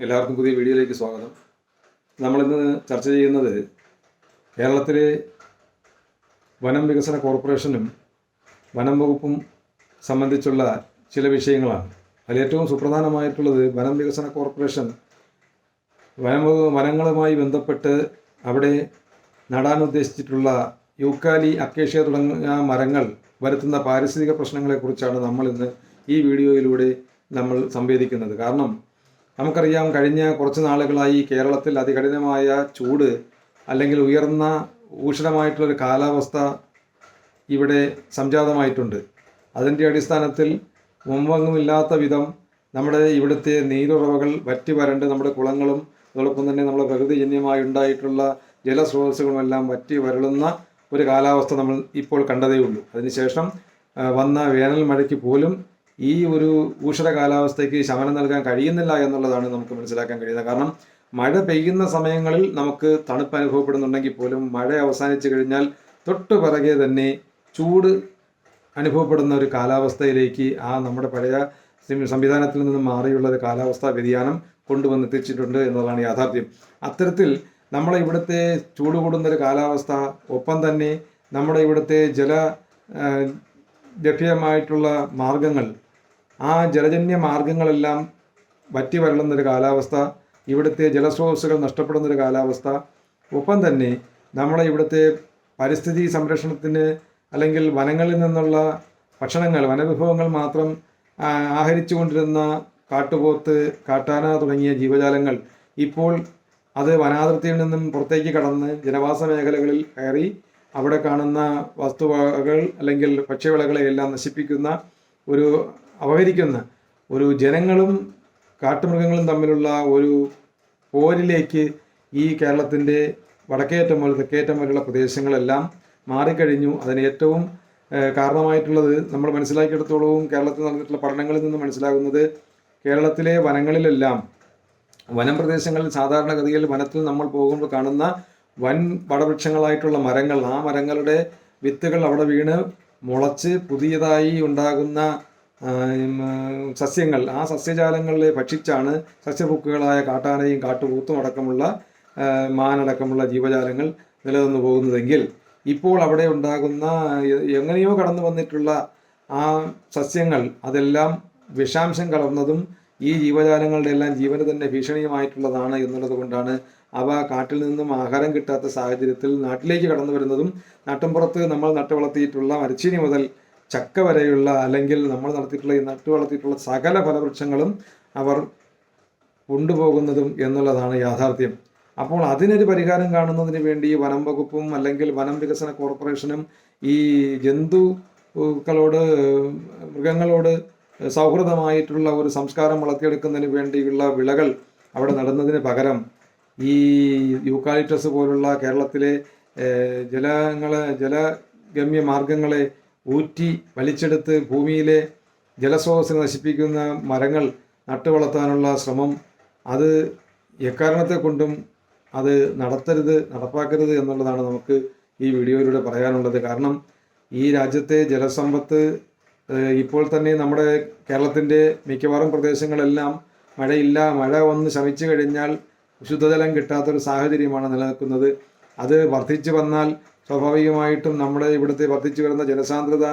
എല്ലാവർക്കും പുതിയ വീഡിയോയിലേക്ക് സ്വാഗതം. നമ്മളിന്ന് ചർച്ച ചെയ്യുന്നത് കേരളത്തിലെ വനം വികസന കോർപ്പറേഷനും വനം വകുപ്പും സംബന്ധിച്ചുള്ള ചില വിഷയങ്ങളാണ്. അതിൽ ഏറ്റവും സുപ്രധാനമായിട്ടുള്ളത് വനം വികസന കോർപ്പറേഷൻ വനം വനങ്ങളുമായി ബന്ധപ്പെട്ട് അവിടെ നടാൻ ഉദ്ദേശിച്ചിട്ടുള്ള യൂക്കാലി അക്കേഷ്യ തുടങ്ങിയ മരങ്ങൾ വരുത്തുന്ന പാരിസ്ഥിതിക പ്രശ്നങ്ങളെക്കുറിച്ചാണ് നമ്മൾ ഇന്ന് ഈ വീഡിയോയിലൂടെ നമ്മൾ സംവേദിക്കുന്നത്. കാരണം നമുക്കറിയാം കഴിഞ്ഞ കുറച്ച് നാളുകളായി കേരളത്തിൽ അതികഠിനമായ ചൂട് അല്ലെങ്കിൽ ഉയർന്ന ഊഷ്ണമായിട്ടുള്ളൊരു കാലാവസ്ഥ ഇവിടെ സംജാതമായിട്ടുണ്ട്. അതിന്റെ അടിസ്ഥാനത്തിൽ മുമ്പെങ്ങുമില്ലാത്ത വിധം നമ്മുടെ ഇവിടുത്തെ നീരുറവകൾ വറ്റി വരണ്ട് നമ്മുടെ കുളങ്ങളും അതോടൊപ്പം തന്നെ നമ്മുടെ പ്രകൃതിജന്യമായി ഉണ്ടായിട്ടുള്ള ജലസ്രോതസ്സുകളുമെല്ലാം വറ്റി വരളുന്ന ഒരു കാലാവസ്ഥ നമ്മൾ ഇപ്പോൾ കണ്ടതേ ഉള്ളൂ അതിനുശേഷം വന്ന വേനൽ മഴയ്ക്ക് പോലും ഈ ഒരു ഊഷര കാലാവസ്ഥയ്ക്ക് ശമനം നൽകാൻ കഴിയുന്നില്ല എന്നുള്ളതാണ് നമുക്ക് മനസ്സിലാക്കാൻ കഴിയുന്നത്. കാരണം മഴ പെയ്യുന്ന സമയങ്ങളിൽ നമുക്ക് തണുപ്പ് അനുഭവപ്പെടുന്നുണ്ടെങ്കിൽ പോലും മഴ അവസാനിച്ചു കഴിഞ്ഞാൽ തൊട്ടു പിറകെ തന്നെ ചൂട് അനുഭവപ്പെടുന്ന ഒരു കാലാവസ്ഥയിലേക്ക് ആ നമ്മുടെ പഴയ സംവിധാനത്തിൽ നിന്നും മാറിയുള്ള ഒരു കാലാവസ്ഥാ വ്യതിയാനം കൊണ്ടുവന്നെത്തിച്ചിട്ടുണ്ട് എന്നതാണ് യാഥാർത്ഥ്യം. അത്തരത്തിൽ നമ്മളെ ഇവിടുത്തെ ചൂട് കൂടുന്ന ഒരു കാലാവസ്ഥ ഒപ്പം തന്നെ നമ്മുടെ ഇവിടുത്തെ ജല ലഭ്യമായിട്ടുള്ള മാർഗങ്ങൾ ആ ജലജന്യ മാർഗങ്ങളെല്ലാം വറ്റി വരളുന്നൊരു കാലാവസ്ഥ ഇവിടുത്തെ ജലസ്രോതസ്സുകൾ നഷ്ടപ്പെടുന്നൊരു കാലാവസ്ഥ. ഒപ്പം തന്നെ നമ്മളെ ഇവിടുത്തെ പരിസ്ഥിതി സംരക്ഷണത്തിന് അല്ലെങ്കിൽ വനങ്ങളിൽ നിന്നുള്ള ഭക്ഷണങ്ങൾ വനവിഭവങ്ങൾ മാത്രം ആഹരിച്ചു ആഹരിച്ചുകൊണ്ടിരുന്ന കാട്ടുപോത്ത് കാട്ടാന തുടങ്ങിയ ജീവജാലങ്ങൾ ഇപ്പോൾ അത് വനാതിർത്തിയിൽ നിന്നും പുറത്തേക്ക് കടന്ന് ജനവാസ മേഖലകളിൽ കയറി അവിടെ കാണുന്ന വസ്തുവകൾ അല്ലെങ്കിൽ ഭക്ഷ്യവിളകളെ എല്ലാം നശിപ്പിക്കുന്ന ഒരു അപഹരിക്കുന്ന ഒരു ജനങ്ങളും കാട്ടുമൃഗങ്ങളും തമ്മിലുള്ള ഒരു പോരിലേക്ക് ഈ കേരളത്തിന്റെ വടക്കേറ്റം മുതൽ തെക്കേറ്റം വരെയുള്ള പ്രദേശങ്ങളെല്ലാം മാറിക്കഴിഞ്ഞു. അതിന് ഏറ്റവും കാരണമായിട്ടുള്ളത് നമ്മൾ മനസ്സിലാക്കിയെടുത്തോളവും കേരളത്തിൽ നടന്നിട്ടുള്ള പഠനങ്ങളിൽ നിന്ന് മനസ്സിലാകുന്നത് കേരളത്തിലെ വനങ്ങളിലെല്ലാം വനം പ്രദേശങ്ങളിൽ സാധാരണഗതിയിൽ വനത്തിൽ നമ്മൾ പോകുമ്പോൾ കാണുന്ന വൻ വടവൃക്ഷങ്ങളായിട്ടുള്ള മരങ്ങൾ ആ മരങ്ങളുടെ വിത്തുകൾ അവിടെ വീണ് മുളച്ച് പുതിയതായി ഉണ്ടാകുന്ന സസ്യങ്ങൾ ആ സസ്യജാലങ്ങളെ ഭക്ഷിച്ചാണ് സസ്യഭുക്കുകളായ കാട്ടാനയും കാട്ടുപൂത്തും അടക്കമുള്ള മാനടക്കമുള്ള ജീവജാലങ്ങൾ നിലനിന്ന് പോകുന്നതെങ്കിൽ ഇപ്പോൾ അവിടെ ഉണ്ടാകുന്ന എങ്ങനെയോ കടന്നു വന്നിട്ടുള്ള ആ സസ്യങ്ങൾ അതെല്ലാം വിഷാംശം കലർന്നതും ഈ ജീവജാലങ്ങളുടെ എല്ലാം ജീവന് തന്നെ ഭീഷണിയുമായിട്ടുള്ളതാണ് എന്നുള്ളത് കൊണ്ടാണ് അവ കാട്ടിൽ നിന്നും ആഹാരം കിട്ടാത്ത സാഹചര്യത്തിൽ നാട്ടിലേക്ക് കടന്നു വരുന്നതും നാട്ടിൻപുറത്ത് നമ്മൾ നട്ടു വളർത്തിയിട്ടുള്ള മരച്ചീനി മുതൽ ചക്ക വരെയുള്ള അല്ലെങ്കിൽ നമ്മൾ നടത്തിയിട്ടുള്ള ഈ നട്ടു വളർത്തിയിട്ടുള്ള സകല ഫലവൃക്ഷങ്ങളും അവർ കൊണ്ടുപോകുന്നതും എന്നുള്ളതാണ് യാഥാർത്ഥ്യം. അപ്പോൾ അതിനൊരു പരിഹാരം കാണുന്നതിന് വേണ്ടി വനം വകുപ്പും അല്ലെങ്കിൽ വനം വികസന കോർപ്പറേഷനും ഈ ജന്തുക്കളോട് മൃഗങ്ങളോട് സൗഹൃദമായിട്ടുള്ള ഒരു സംസ്കാരം വളർത്തിയെടുക്കുന്നതിന് വേണ്ടിയുള്ള വിളകൾ അവിടെ നടുന്നതിന് പകരം ഈ യൂക്കാലിറ്റസ് പോലുള്ള കേരളത്തിലെ ജലങ്ങളെ ജലഗമ്യ മാർഗങ്ങളെ ഊറ്റി വലിച്ചെടുത്ത് ഭൂമിയിലെ ജലസ്രോതസ്സിനെ നശിപ്പിക്കുന്ന മരങ്ങൾ നട്ടുവളർത്താനുള്ള ശ്രമം അത് എക്കാരണത്തെ കൊണ്ടും അത് നടത്തരുത് നടപ്പാക്കരുത് എന്നുള്ളതാണ് നമുക്ക് ഈ വീഡിയോയിലൂടെ പറയാനുള്ളത്. കാരണം ഈ രാജ്യത്തെ ജലസമ്പത്ത് ഇപ്പോൾ തന്നെ നമ്മുടെ കേരളത്തിന്റെ മിക്കവാറും പ്രദേശങ്ങളെല്ലാം മഴയില്ല. മഴ ഒന്ന് ശമിച്ചു കഴിഞ്ഞാൽ ശുദ്ധജലം കിട്ടാത്തൊരു സാഹചര്യമാണ് നിലനിൽക്കുന്നത്. അത് വർദ്ധിച്ചു വന്നാൽ സ്വാഭാവികമായിട്ടും നമ്മുടെ ഇവിടുത്തെ വർദ്ധിച്ചു വരുന്ന ജനസാന്ദ്രത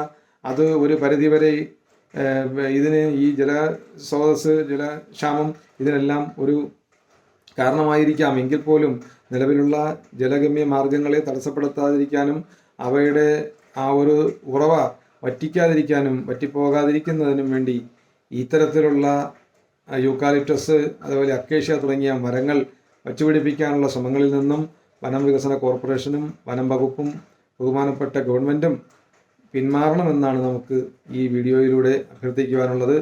അത് ഒരു പരിധിവരെ ഇതിന് ഈ ജല സ്രോതസ് ജലക്ഷാമം ഇതിനെല്ലാം ഒരു കാരണമായിരിക്കാം. എങ്കിൽ പോലും നിലവിലുള്ള ജലഗമ്യ മാർഗങ്ങളെ തടസ്സപ്പെടുത്താതിരിക്കാനും അവയുടെ ആ ഒരു ഉറവ വറ്റിക്കാതിരിക്കാനും വറ്റിപ്പോകാതിരിക്കുന്നതിനും വേണ്ടി ഇത്തരത്തിലുള്ള യൂക്കാലിപ്റ്റസ് അതുപോലെ അക്കേഷ്യ തുടങ്ങിയ മരങ്ങൾ വച്ചുപിടിപ്പിക്കാനുള്ള ശ്രമങ്ങളിൽ നിന്നും വനം വികസന കോർപ്പറേഷനും വനം വകുപ്പും ബഹുമാനപ്പെട്ട ഗവൺമെന്റും പിന്മാറണമെന്നാണ് നമുക്ക് ഈ വീഡിയോയിലൂടെ അഭ്യർത്ഥിക്കുവാനുള്ളത്.